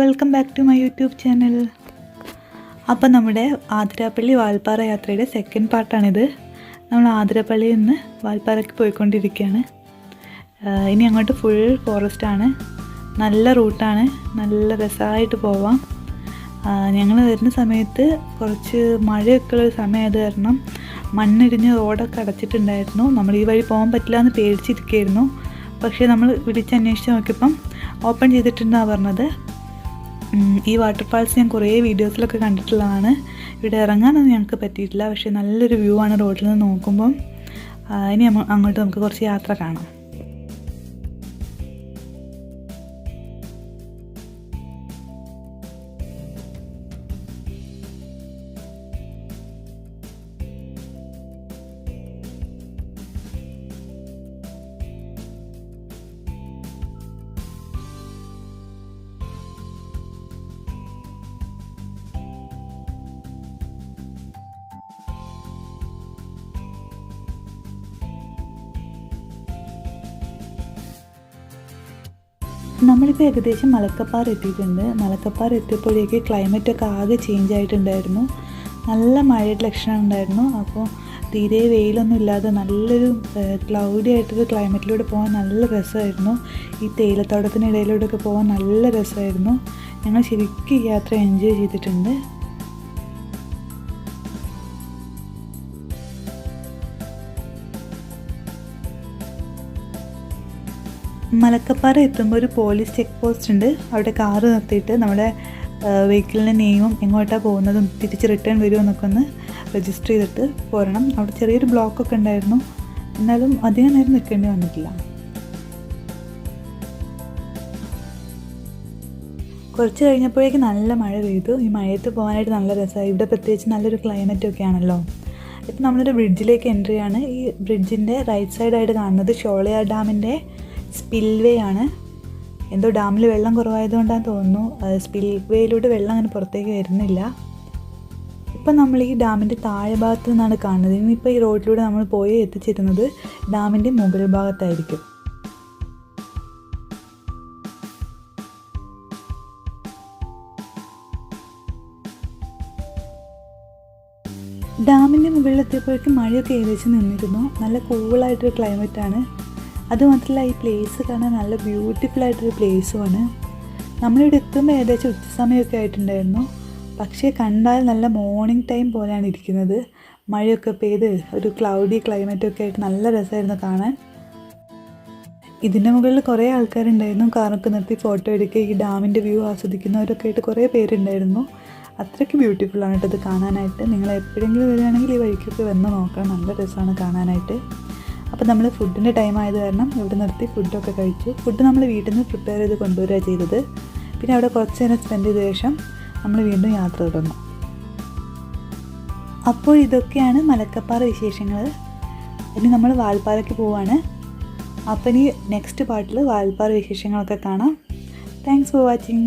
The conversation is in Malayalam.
Welcome back to my YouTube channel അപ്പം നമ്മുടെ ആതിരാപ്പള്ളി വാൽപ്പാറ യാത്രയുടെ സെക്കൻഡ് പാർട്ടാണിത് നമ്മൾ ആതിരപ്പള്ളിയിൽ നിന്ന് വാൽപ്പാറയ്ക്ക് പോയിക്കൊണ്ടിരിക്കുകയാണ്. ഇനി അങ്ങോട്ട് ഫുൾ ഫോറസ്റ്റാണ് നല്ല റൂട്ടാണ് നല്ല രസമായിട്ട് പോവാം. ഞങ്ങൾ വരുന്ന സമയത്ത് കുറച്ച് മഴയൊക്കെ ഉള്ള സമയമായത് കാരണം മണ്ണിടിഞ്ഞ് റോഡൊക്കെ അടച്ചിട്ടുണ്ടായിരുന്നു. നമ്മൾ ഈ വഴി പോകാൻ പറ്റില്ല എന്ന് പേടിച്ചിരിക്കുകയായിരുന്നു. പക്ഷേ നമ്മൾ വിളിച്ചന്വേഷിച്ച് നോക്കിയപ്പം ഓപ്പൺ ചെയ്തിട്ടുണ്ടെന്നാണ് പറഞ്ഞത്. ഈ വാട്ടർഫാൾസ് ഞാൻ കുറേ വീഡിയോസിലൊക്കെ കണ്ടിട്ടുള്ളതാണ്. ഇവിടെ ഇറങ്ങാനൊന്നും ഞങ്ങൾക്ക് പറ്റിയിട്ടില്ല. പക്ഷേ നല്ലൊരു വ്യൂ ആണ് റോഡിൽ നിന്ന് നോക്കുമ്പം. ഇനി അങ്ങോട്ട് നമുക്ക് കുറച്ച് യാത്ര കാണാം. നമ്മളിപ്പോൾ ഏകദേശം മലക്കപ്പാറ എത്തിയിട്ടുണ്ട്. മലക്കപ്പാറ എത്തിയപ്പോഴേക്ക് ക്ലൈമറ്റൊക്കെ ആകെ ചേഞ്ച് ആയിട്ടുണ്ടായിരുന്നു. നല്ല മഴയുടെ ലക്ഷണം ഉണ്ടായിരുന്നു. അപ്പോൾ തീരെ വെയിലൊന്നും ഇല്ലാതെ നല്ലൊരു ക്ലൗഡി ആയിട്ടൊരു ക്ലൈമറ്റിലൂടെ പോകാൻ നല്ല രസമായിരുന്നു. ഈ തേയിലത്തോട്ടത്തിനിടയിലൂടെയൊക്കെ പോകാൻ നല്ല രസമായിരുന്നു. ഞങ്ങൾ ശരിക്കും യാത്ര എൻജോയ് ചെയ്തിട്ടുണ്ട്. മലക്കപ്പാറ എത്തുമ്പോൾ ഒരു പോലീസ് ചെക്ക് പോസ്റ്റ് ഉണ്ട്. അവിടെ കാറ് നിർത്തിയിട്ട് നമ്മുടെ വെഹിക്കിളിന്റെ നെയിമും എങ്ങോട്ടാണ് പോകുന്നതും തിരിച്ച് റിട്ടേൺ വരുമോ എന്നൊക്കെ ഒന്ന് രജിസ്റ്റർ ചെയ്തിട്ട് പോരണം. അവിടെ ചെറിയൊരു ബ്ലോക്കൊക്കെ ഉണ്ടായിരുന്നു. എന്നാലും അധികം നേരം നിൽക്കേണ്ടി വന്നിട്ടില്ല. കുറച്ച് കഴിഞ്ഞപ്പോഴേക്ക് നല്ല മഴ പെയ്തു. ഈ മഴയത്ത് പോകാനായിട്ട് നല്ല രസമായി ഇവിടെ പ്രത്യേകിച്ച് നല്ലൊരു ക്ലൈമറ്റ് ഒക്കെ ആണല്ലോ. ഇപ്പം നമ്മളൊരു ബ്രിഡ്ജിലേക്ക് എൻട്രി ആണ്. ഈ ബ്രിഡ്ജിന്റെ റൈറ്റ് സൈഡായിട്ട് കാണുന്നത് ഷോളയാർ ഡാമിന്റെ സ്പിൽവേ ആണ് എന്തോ ഡാമിൽ വെള്ളം കുറവായതുകൊണ്ടാണ് തോന്നുന്നു. സ്പിൽവേയിലൂടെ വെള്ളം അങ്ങനെ പുറത്തേക്ക് വരുന്നില്ല. ഇപ്പം നമ്മൾ ഈ ഡാമിന്റെ താഴെ ഭാഗത്ത് നിന്നാണ് കാണുന്നത്. ഇനിയിപ്പോൾ ഈ റോഡിലൂടെ നമ്മൾ പോയി എത്തിച്ചേരുന്നത് ഡാമിന്റെ മുകൾ ഭാഗത്തായിരിക്കും. ഡാമിന്റെ മുകളിലെത്തിയപ്പോഴേക്കും മഴയൊക്കെ ഏകദേശം നിന്നിരുന്നു. നല്ല കൂളായിട്ടൊരു ക്ലൈമറ്റാണ് അതുമാത്രമല്ല ഈ പ്ലേസ് കാണാൻ നല്ല ബ്യൂട്ടിഫുൾ ആയിട്ടൊരു പ്ലേസുമാണ് നമ്മളിവിടെ എത്തുമ്പോൾ ഏകദേശം ഉച്ച സമയമൊക്കെ ആയിട്ടുണ്ടായിരുന്നു. പക്ഷേ കണ്ടാൽ നല്ല മോർണിംഗ് ടൈം പോലെയാണ് ഇരിക്കുന്നത്. മഴയൊക്കെ പെയ്ത് ഒരു ക്ലൗഡി ക്ലൈമറ്റൊക്കെ ആയിട്ട് നല്ല രസമായിരുന്നു കാണാൻ. ഇതിന്റെ മുകളിൽ കുറേ ആൾക്കാരുണ്ടായിരുന്നു. കാറൊക്കെ നിർത്തി ഫോട്ടോ എടുക്കുക ഈ ഡാമിന്റെ വ്യൂ ആസ്വദിക്കുന്നവരൊക്കെ ആയിട്ട് കുറേ പേരുണ്ടായിരുന്നു. അത്രയ്ക്ക് ബ്യൂട്ടിഫുൾ ആണ് കേട്ടോ ഇത് കാണാനായിട്ട്. നിങ്ങൾ എപ്പോഴെങ്കിലും വരികയാണെങ്കിൽ ഈ വഴിക്കൊക്കെ വന്ന് നോക്കണം. നല്ല രസമാണ് കാണാനായിട്ട്. അപ്പോൾ നമ്മൾ ഫുഡിന്റെ ടൈം ആയത് കാരണം ഇവിടെ നിർത്തി ഫുഡൊക്കെ കഴിച്ചു. ഫുഡ് നമ്മൾ വീട്ടിൽ നിന്ന് പ്രിപ്പയർ ചെയ്ത് കൊണ്ടുവരിക ചെയ്തത്. പിന്നെ അവിടെ കുറച്ച് നേരം സ്പെൻഡ് ചെയ്ത ശേഷം നമ്മൾ വീണ്ടും യാത്ര തുടർന്നു. അപ്പോൾ ഇതൊക്കെയാണ് മലക്കപ്പാറ വിശേഷങ്ങൾ ഇനി നമ്മൾ വാൽപ്പാറയ്ക്ക് പോവാണ്. അപ്പം ഇനി നെക്സ്റ്റ് പാർട്ടിൽ വാൽപ്പാറ വിശേഷങ്ങളൊക്കെ കാണാം. Thanks for watching